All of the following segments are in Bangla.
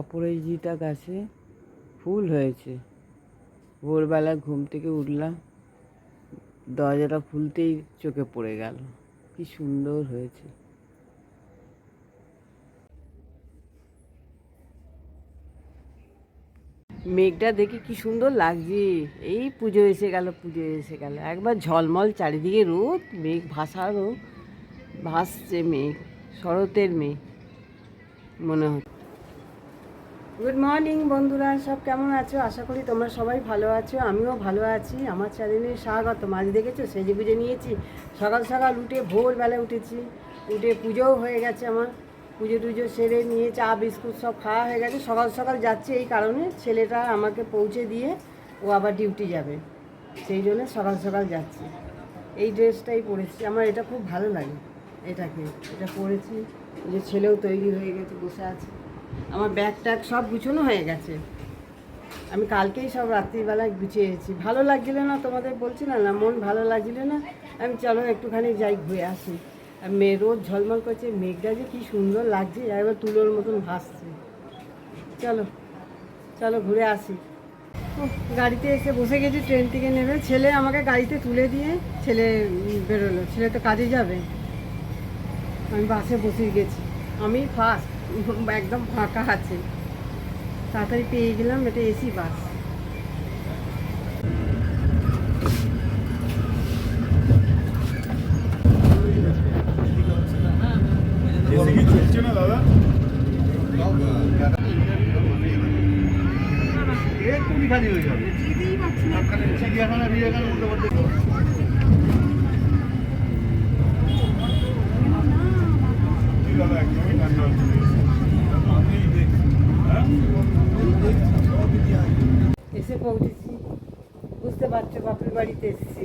অপরাজিতা গাছে ফুল হয়েছে। ভোরবেলা ঘুম থেকে উঠলাম, দরজাটা খুলতেই চোখে পড়ে গেল। কি সুন্দর হয়েছে। মেঘটা দেখে কি সুন্দর লাগছে। এই পুজো এসে গেল, পুজো এসে গেল। একবার ঝলমল চারিদিকে রোদ, মেঘ ভাসারও ভাসছে মেঘ, শরতের মেঘ, মনে হচ্ছে। গুড মর্নিং বন্ধুরা। সব কেমন আছো? আশা করি তোমরা সবাই ভালো আছো। আমিও ভালো আছি। আমার চ্যানেলে স্বাগত। মাঝ দেখেছ? সেজে বুঝে নিয়েছি। সকাল সকাল উঠে ভোরবেলা উঠেছি। উঠে পুজোও হয়ে গেছে আমার। পুজো টুজো সেরে নিয়ে চা, বিস্কুট সব খাওয়া হয়ে গেছে। সকাল সকাল যাচ্ছে এই কারণে ছেলেটা আমাকে পৌঁছে দিয়ে ও আবার ডিউটি যাবে। সেই জন্য সকাল সকাল যাচ্ছে। এই ড্রেসটাই পরেছি। আমার এটা খুব ভালো লাগে। এটাকে। এটা পরেছি। যে ছেলেও তৈরি হয়ে গেছে, বসে আছে। আমার ব্যাগ ট্যাগ সব গুছোনো হয়ে গেছে। আমি কালকেই সব রাত্রিবেলায় গুছিয়েছি ভালো লাগছিল না তোমাদের বলছি না না মন ভালো লাগছিল না, আমি চলো একটুখানি যাই ঘুরে আসি। আর মেয়ে রোদ ঝলমল করছে, মেঘটা যে কী সুন্দর লাগছে একবার তুলোর মতন ভাসছে। চলো চলো ঘুরে আসি। গাড়িতে এসে বসে গেছি, ট্রেন থেকে নেবে ছেলে আমাকে গাড়িতে তুলে দিয়ে ছেলে বেরোলো। ছেলে তো কাজে যাবে। আমি বাসে বসে গেছি। আমি ফার্স্ট একদম ফাঁকা আছে। তাড়াতাড়ি পেয়ে গেলাম, এটা এসি বাস চিড়িয়াখানা বিড়িয়াখানার মধ্যে মধ্যে কি দাদা একদমই ঠান্ডা হচ্ছে না। আপনি দেখুন হ্যাঁ এসে পৌঁছেছি বুঝতে পারছ বাপের বাড়িতে এসেছি।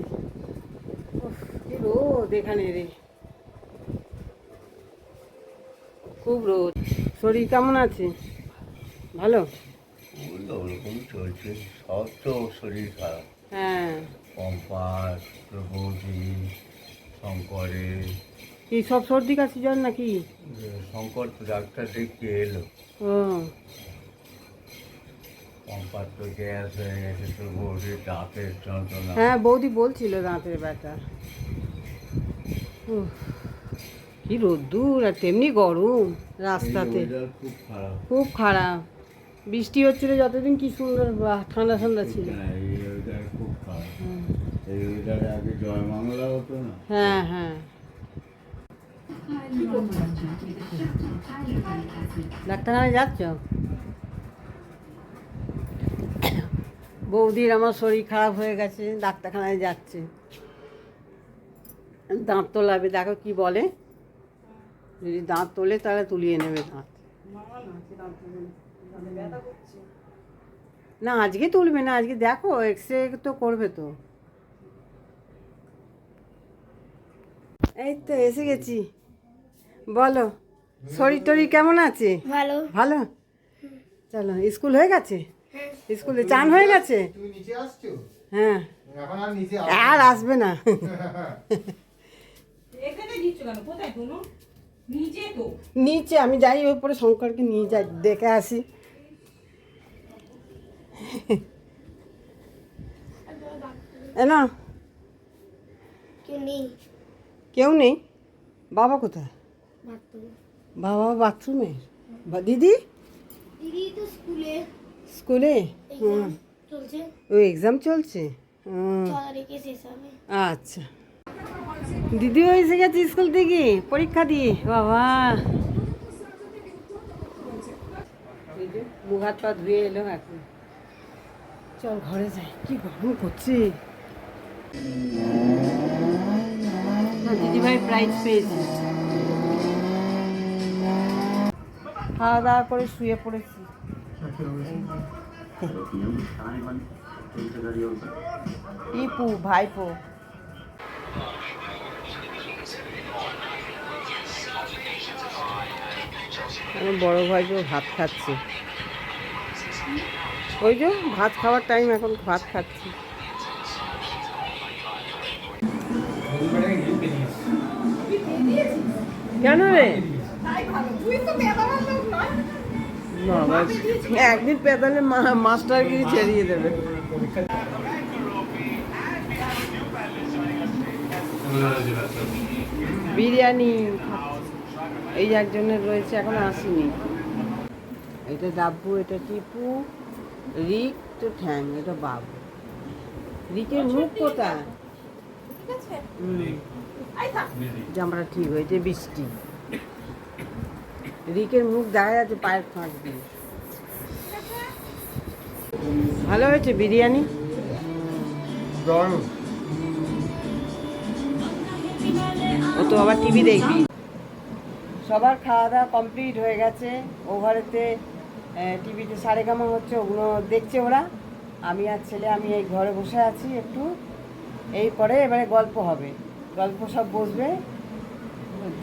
কি রোদ এখানে রে। খুব রোদ। শরীর কেমন আছে? ভালো? ওরকম চলছে। সব তো শরীর খারাপ। হ্যাঁ। পম্পার প্রভৃতি শঙ্করের কি সব সর্দি কাশি জ্বর নাকি? শঙ্কর তো ডাক্তার দেখিয়ে এলো। ও। হয়ে হ্যাঁ বৌদি বলছিল দাঁতের ব্যথা। কি রোদ্দুর আর তেমনি গরম রাস্তাতে। খুব খারাপ। বৃষ্টি হচ্ছিল যতদিন কি সুন্দর ঠান্ডা ঠান্ডা ছিল। হ্যাঁ এই ওয়েদার খুব খারাপ হুম। এই ওয়েদারে আগে জয়মঙ্গলা হতো না হ্যাঁ হ্যাঁ ডাক্তারখানায় যাচ্ছ বৌদির আমার শরীর খারাপ হয়ে গেছে ডাক্তারখানায় যাচ্ছে। দাঁত তোলাবে দেখো কি বলে। যদি দাঁত তোলে তাহলে তুলিয়ে নেবে দাঁত। না আজকে তুলবে না আজকে দেখো এক্স রে তো করবে তো। এই তো এসে গেছি। বলো শরীর টরীর কেমন আছে? ভালো। ভালো? চলো স্কুল হয়ে গেছে? স্কুলে চান হয়ে গেছে? হ্যাঁ। আর আসবে না। নিচে আমি যাই ওপরে শঙ্করকে নিয়ে যাই দেখে আসি। এ না। কেউ নেই। বাবা কোথায়? বাবা বাথরুমে? বা দিদি? দিদি তো স্কুলে। স্কুলে? ও এক্সাম চলছে? আচ্ছা। দিদিও এসে গেছে স্কুল থেকে পরীক্ষা দিয়ে বাবা। মুখ হাত পা ধুয়ে এলো এখন। চল ঘরে যাই কি গরম করছে। দিদিভাই প্রাইজ পেয়েছে। খাওয়া দাওয়া করে শুয়ে পড়েছি। ইপু ভাইপো আমার বড় ভাইপো ভাত খাচ্ছে। ওই যে ভাত খাওয়ার টাইম এখন ভাত খাচ্ছি। কেন রে? বাবা একদিন পেতালে মাস্টারগিরি ছেড়িয়ে দেবে। বিরিয়ানি এই একজনের রয়েছে এখন আসেনি। এটা ডাব্বু এটা টিপু রিক তো ঠ্যাং এটা বাবু। রিকের মুখ কোথায়? জামাটা ঠিক হয়েছে বৃষ্টি। রিকের মুখ দেখা যাচ্ছে পায়ের ফাঁক দিয়ে। ভালো হয়েছে বিরিয়ানি? ও তো আবার টিভি দেখবি। সবার খাওয়া দাওয়া কমপ্লিট হয়ে গেছে। ওভারেতে টিভিতে সারে কেমন হচ্ছে ওগুলো দেখছে ওরা। আমি আর ছেলে আমি এই ঘরে বসে আছি একটু। এই পরে এবারে গল্প হবে। গল্প সব বসবে।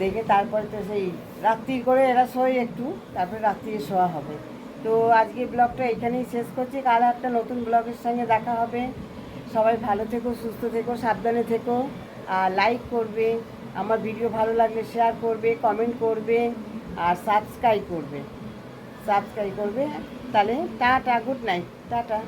দেখে তারপরে তো সেই রাত্রির করে এরা শোয় একটু, তারপরে রাত্রিরে শোয়া হবে। তো আজকে ব্লগটা এখানেই শেষ করছি। কাল একটা নতুন ব্লগের সঙ্গে দেখা হবে। সবাই ভালো থেকো, সুস্থ থেকো, সাবধানে থেকো। আর লাইক করবে, আমার ভিডিও ভালো লাগলে শেয়ার করবে কমেন্ট করবে, আর সাবস্ক্রাইব করবে। সাবস্ক্রাইব করবে। তাহলে টাটা গুড নাইট টাটা।